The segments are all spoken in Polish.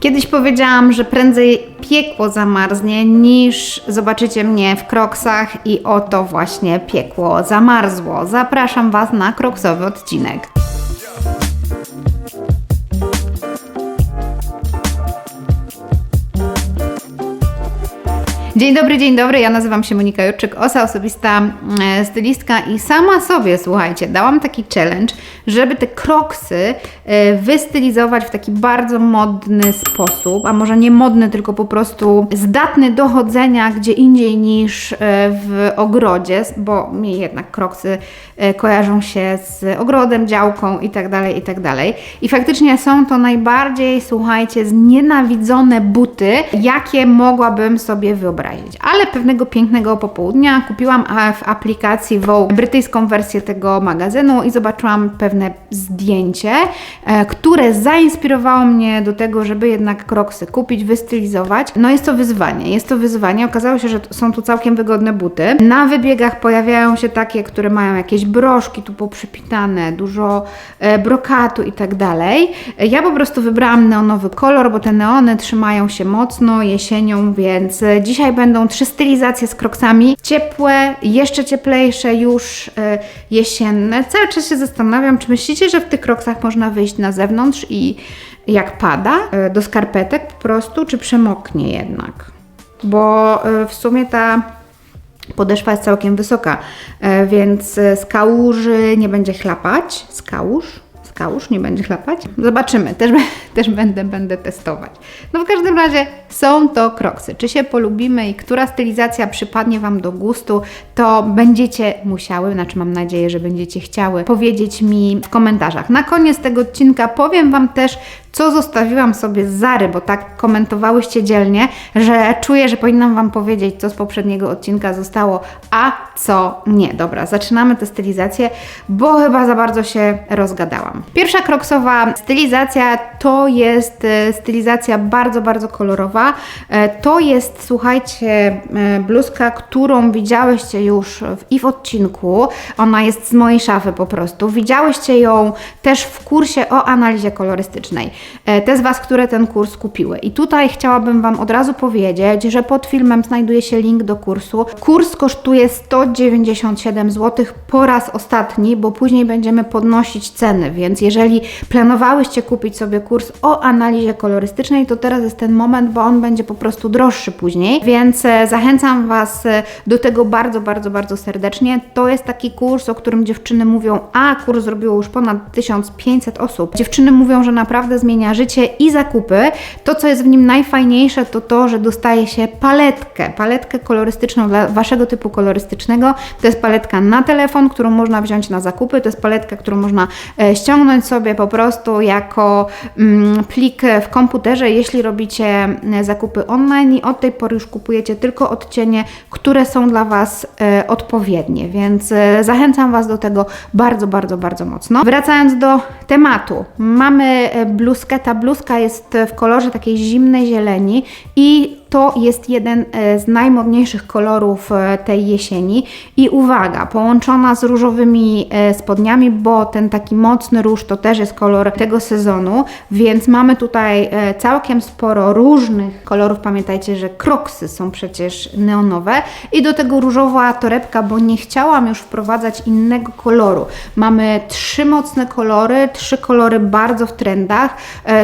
Kiedyś powiedziałam, że prędzej piekło zamarznie, niż zobaczycie mnie w kroksach i oto właśnie piekło zamarzło. Zapraszam Was na kroksowy odcinek. Dzień dobry, dzień dobry. Ja nazywam się Monika Jurczyk, osa osobista e, stylistka i sama sobie, słuchajcie, dałam taki challenge, żeby te kroksy e, wystylizować w taki bardzo modny sposób, a może nie modny, tylko po prostu zdatny do chodzenia gdzie indziej niż e, w ogrodzie, bo mi jednak kroksy e, kojarzą się z ogrodem, działką i tak dalej, i tak. I faktycznie są to najbardziej, słuchajcie, znienawidzone buty, jakie mogłabym sobie wyobrazić. Ale pewnego pięknego popołudnia kupiłam w aplikacji Vogue brytyjską wersję tego magazynu i zobaczyłam pewne zdjęcie, e, które zainspirowało mnie do tego, żeby jednak kroksy kupić, wystylizować. No jest to wyzwanie, jest to wyzwanie. Okazało się, że są tu całkiem wygodne buty. Na wybiegach pojawiają się takie, które mają jakieś broszki tu poprzypitane, dużo e, brokatu i tak dalej. Ja po prostu wybrałam neonowy kolor, bo te neony trzymają się mocno jesienią, więc e, dzisiaj będą trzy stylizacje z kroksami. Ciepłe, jeszcze cieplejsze, już e, jesienne. Cały czas się zastanawiam, czy myślicie, że w tych kroksach można wyjść na zewnątrz i jak pada, e, do skarpetek po prostu, czy przemoknie jednak? Bo e, w sumie ta podeszwa jest całkiem wysoka, więc z kałuży nie będzie chlapać. Z kałuż? Kałuż nie będzie chlapać? Zobaczymy, też, też będę, będę testować. No w każdym razie są to kroksy. Czy się polubimy i która stylizacja przypadnie Wam do gustu, to będziecie musiały, znaczy mam nadzieję, że będziecie chciały powiedzieć mi w komentarzach. Na koniec tego odcinka powiem Wam też, co zostawiłam sobie z Zary, bo tak komentowałyście dzielnie, że czuję, że powinnam Wam powiedzieć, co z poprzedniego odcinka zostało, a co nie. Dobra, zaczynamy tę stylizację, bo chyba za bardzo się rozgadałam. Pierwsza kroksowa stylizacja to jest e, stylizacja bardzo, bardzo kolorowa. E, To jest, słuchajcie, e, bluzka, którą widziałyście już w, i w odcinku. Ona jest z mojej szafy po prostu. Widziałyście ją też w kursie o analizie kolorystycznej. E, Te z Was, które ten kurs kupiły. I tutaj chciałabym Wam od razu powiedzieć, że pod filmem znajduje się link do kursu. Kurs kosztuje 197 zł po raz ostatni, bo później będziemy podnosić ceny, więc jeżeli planowałyście kupić sobie kurs o analizie kolorystycznej, to teraz jest ten moment, bo on będzie po prostu droższy później, więc e, zachęcam Was e, do tego bardzo, bardzo, bardzo serdecznie. To jest taki kurs, o którym dziewczyny mówią, a kurs zrobiło już ponad 1500 osób. Dziewczyny mówią, że naprawdę zmienia życie i zakupy. To, co jest w nim najfajniejsze, to to, że dostaje się paletkę, paletkę kolorystyczną dla Waszego typu kolorystycznego. To jest paletka na telefon, którą można wziąć na zakupy. To jest paletka, którą można e, ściągnąć sobie po prostu jako mm, plik w komputerze, jeśli robicie e, zakupy online i od tej pory już kupujecie tylko odcienie, które są dla Was e, odpowiednie, więc zachęcam Was do tego bardzo, bardzo, bardzo mocno. Wracając do tematu, mamy e, bluzkę. Ta bluzka jest w kolorze takiej zimnej zieleni i to jest jeden e, z najmodniejszych kolorów e, tej jesieni. I uwaga, połączona z różowymi e, spodniami, bo ten taki mocny róż to też jest kolor tego sezonu, więc mamy tutaj całkiem sporo różnych kolorów. Pamiętajcie, że kroksy są przecież neonowe i do tego różowa torebka, bo nie chciałam już wprowadzać innego koloru. Mamy trzy mocne kolory, trzy kolory bardzo w trendach,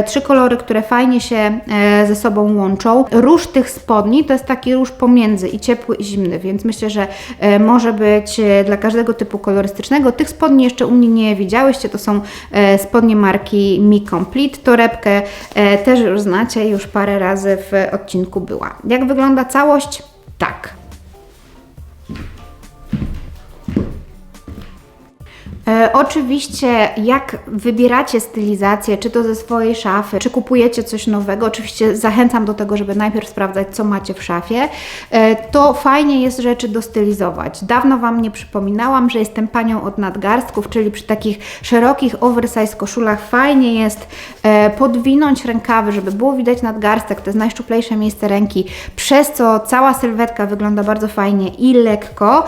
trzy kolory, które fajnie się ze sobą łączą. Róż tych spodni to jest taki róż pomiędzy i ciepły i zimny, więc myślę, że e, może być e, dla każdego typu kolorystycznego. Tych spodni jeszcze u mnie nie widziałyście, to są e, spodnie marki Mi Complete. Torebkę też już znacie, już parę razy w odcinku była. Jak wygląda całość? Tak. Oczywiście, jak wybieracie stylizację, czy to ze swojej szafy, czy kupujecie coś nowego, oczywiście zachęcam do tego, żeby najpierw sprawdzać, co macie w szafie, e, to fajnie jest rzeczy dostylizować. Dawno Wam nie przypominałam, że jestem panią od nadgarstków, czyli przy takich szerokich oversize koszulach fajnie jest e, podwinąć rękawy, żeby było widać nadgarstek, to jest najszczuplejsze miejsce ręki, przez co cała sylwetka wygląda bardzo fajnie i lekko.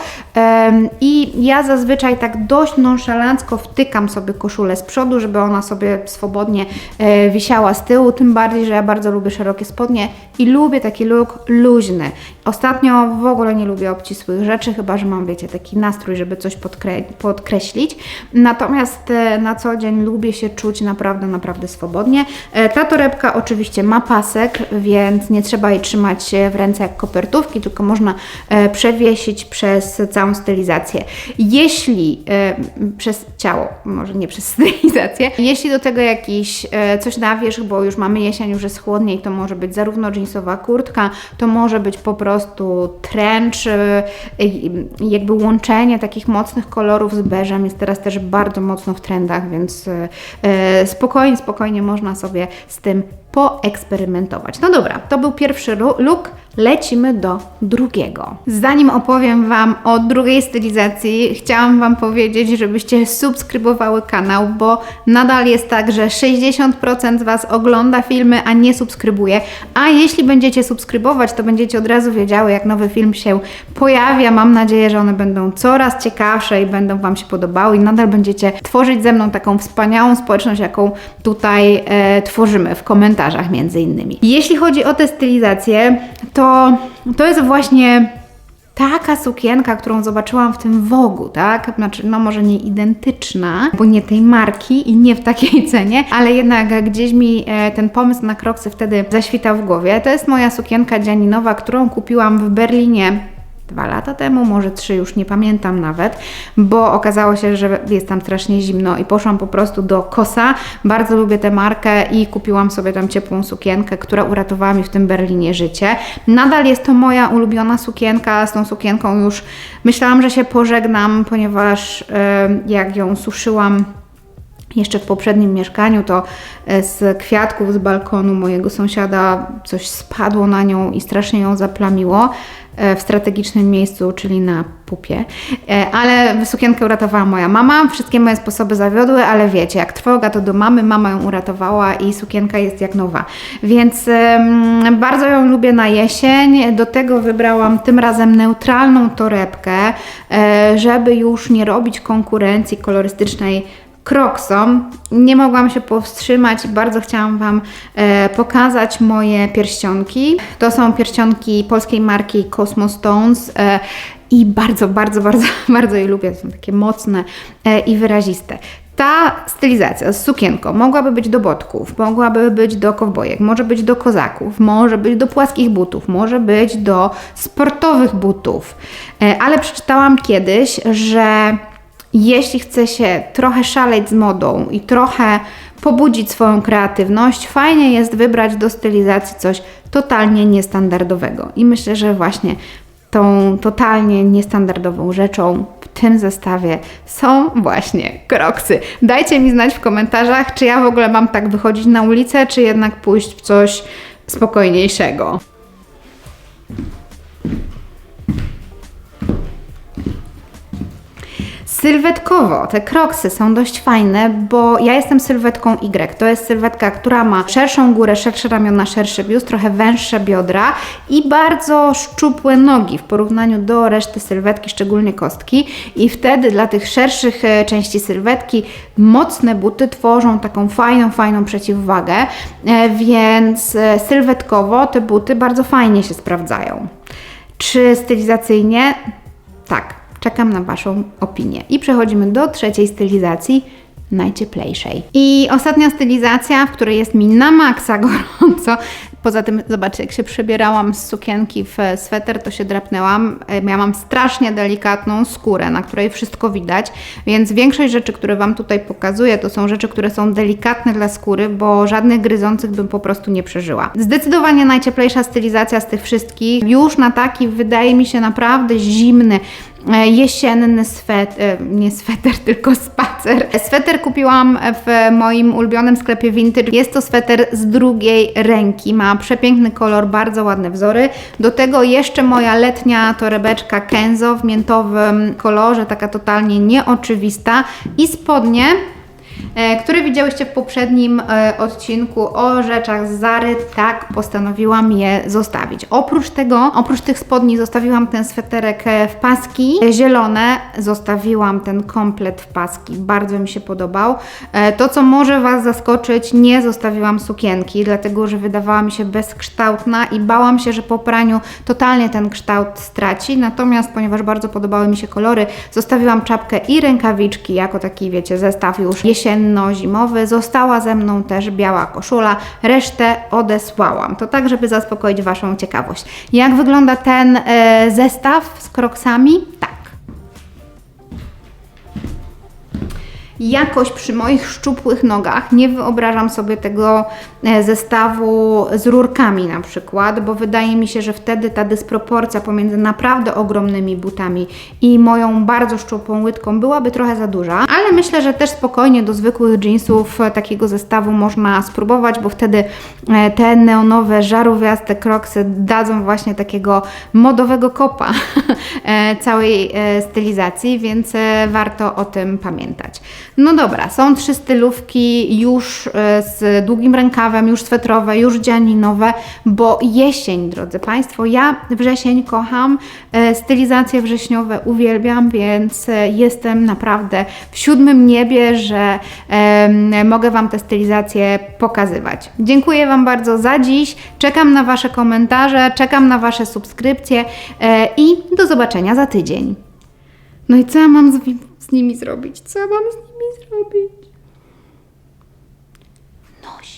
I ja zazwyczaj tak dość nonchalant nonszalancko wtykam sobie koszulę z przodu, żeby ona sobie swobodnie e, wisiała z tyłu, tym bardziej, że ja bardzo lubię szerokie spodnie i lubię taki look luźny. Ostatnio w ogóle nie lubię obcisłych rzeczy, chyba że mam, wiecie, taki nastrój, żeby coś podkre podkreślić. Natomiast e, na co dzień lubię się czuć naprawdę, naprawdę swobodnie. E, ta torebka oczywiście ma pasek, więc nie trzeba jej trzymać w ręce jak kopertówki, tylko można przewiesić przez całą stylizację. Jeśli e, przez ciało, może nie przez stylizację, jeśli do tego jakiś e, coś na wierzch, bo już mamy jesień, już jest chłodniej, to może być zarówno jeansowa kurtka, to może być po prostu trench, e, jakby łączenie takich mocnych kolorów z beżem jest teraz też bardzo mocno w trendach, więc e, e, spokojnie, spokojnie można sobie z tym poeksperymentować. No dobra, to był pierwszy look. Lecimy do drugiego. Zanim opowiem Wam o drugiej stylizacji, chciałam Wam powiedzieć, żebyście subskrybowały kanał, bo nadal jest tak, że 60% z Was ogląda filmy, a nie subskrybuje. A jeśli będziecie subskrybować, to będziecie od razu wiedziały, jak nowy film się pojawia. Mam nadzieję, że one będą coraz ciekawsze i będą Wam się podobały i nadal będziecie tworzyć ze mną taką wspaniałą społeczność, jaką tutaj e, tworzymy w komentarzach między innymi. Jeśli chodzi o tę stylizację, to to jest właśnie taka sukienka, którą zobaczyłam w tym Wogu, tak? Znaczy, no może nie identyczna, bo nie tej marki i nie w takiej cenie, ale jednak gdzieś mi e, ten pomysł na kroksy wtedy zaświtał w głowie. To jest moja sukienka dzianinowa, którą kupiłam w Berlinie dwa lata temu, może trzy, już nie pamiętam nawet, bo okazało się, że jest tam strasznie zimno i poszłam po prostu do Kosa. Bardzo lubię tę markę i kupiłam sobie tam ciepłą sukienkę, która uratowała mi w tym Berlinie życie. Nadal jest to moja ulubiona sukienka, z tą sukienką już myślałam, że się pożegnam, ponieważ jak ją suszyłam jeszcze w poprzednim mieszkaniu to e, z kwiatków z balkonu mojego sąsiada coś spadło na nią i strasznie ją zaplamiło e, w strategicznym miejscu, czyli na pupie. E, Ale sukienkę uratowała moja mama. Wszystkie moje sposoby zawiodły, ale wiecie, jak trwoga to do mamy, mama ją uratowała i sukienka jest jak nowa. Więc bardzo ją lubię na jesień. Do tego wybrałam tym razem neutralną torebkę, żeby już nie robić konkurencji kolorystycznej Crocsom. Nie mogłam się powstrzymać bardzo chciałam Wam e, pokazać moje pierścionki. To są pierścionki polskiej marki Cosmo Stones. E, i bardzo, bardzo, bardzo, bardzo je lubię. Są takie mocne e, i wyraziste. Ta stylizacja z sukienką mogłaby być do botków, mogłaby być do kowbojek, może być do kozaków, może być do płaskich butów, może być do sportowych butów. E, ale przeczytałam kiedyś, że jeśli chce się trochę szaleć z modą i trochę pobudzić swoją kreatywność, fajnie jest wybrać do stylizacji coś totalnie niestandardowego. I myślę, że właśnie tą totalnie niestandardową rzeczą w tym zestawie są właśnie kroksy. Dajcie mi znać w komentarzach, czy ja w ogóle mam tak wychodzić na ulicę, czy jednak pójść w coś spokojniejszego. Sylwetkowo te kroksy są dość fajne, bo ja jestem sylwetką Y. To jest sylwetka, która ma szerszą górę, szersze ramiona, szerszy biust, trochę węższe biodra i bardzo szczupłe nogi w porównaniu do reszty sylwetki, szczególnie kostki. I wtedy dla tych szerszych e, części sylwetki mocne buty tworzą taką fajną, fajną przeciwwagę, e, więc e, sylwetkowo te buty bardzo fajnie się sprawdzają. Czy stylizacyjnie? Tak, czekam na Waszą opinię. I przechodzimy do trzeciej stylizacji, najcieplejszej. I ostatnia stylizacja, w której jest mi na maksa gorąco. Poza tym, zobaczcie, jak się przebierałam z sukienki w sweter, to się drapnęłam. E, Ja mam strasznie delikatną skórę, na której wszystko widać, więc większość rzeczy, które Wam tutaj pokazuję, to są rzeczy, które są delikatne dla skóry, bo żadnych gryzących bym po prostu nie przeżyła. Zdecydowanie najcieplejsza stylizacja z tych wszystkich. Już na taki, wydaje mi się, naprawdę zimny, e, jesienny sweter, nie sweter, tylko spacer. Sweter kupiłam w moim ulubionym sklepie Vintage. Jest to sweter z drugiej ręki, ma przepiękny kolor, bardzo ładne wzory. Do tego jeszcze moja letnia torebeczka Kenzo w miętowym kolorze, taka totalnie nieoczywista i spodnie e, które widziałyście w poprzednim e, odcinku o rzeczach z Zary, tak postanowiłam je zostawić. Oprócz tego, oprócz tych spodni zostawiłam ten sweterek e, w paski zielone, zostawiłam ten komplet w paski, bardzo mi się podobał. To, co może Was zaskoczyć, nie zostawiłam sukienki, dlatego, że wydawała mi się bezkształtna i bałam się, że po praniu totalnie ten kształt straci, natomiast ponieważ bardzo podobały mi się kolory, zostawiłam czapkę i rękawiczki jako taki, wiecie, zestaw już jesienno-zimowy. Została ze mną też biała koszula, resztę odesłałam. To tak, żeby zaspokoić Waszą ciekawość. Jak wygląda ten e, zestaw z kroksami? Jakoś przy moich szczupłych nogach nie wyobrażam sobie tego e, zestawu z rurkami na przykład, bo wydaje mi się, że wtedy ta dysproporcja pomiędzy naprawdę ogromnymi butami i moją bardzo szczupłą łydką byłaby trochę za duża, ale myślę, że też spokojnie do zwykłych jeansów e, takiego zestawu można spróbować, bo wtedy e, te neonowe, żarówiaste kroksy dadzą właśnie takiego modowego kopa całej stylizacji, więc warto o tym pamiętać. No dobra, są trzy stylówki już e, z długim rękawem, już swetrowe, już dzianinowe, bo jesień, drodzy Państwo, ja wrzesień kocham, e, stylizacje wrześniowe uwielbiam, więc e, jestem naprawdę w siódmym niebie, że mogę Wam te stylizacje pokazywać. Dziękuję Wam bardzo za dziś, czekam na Wasze komentarze, czekam na Wasze subskrypcje i do zobaczenia za tydzień. No i co ja mam z, z nimi zrobić? Co mam z nimi zrobić? Noś.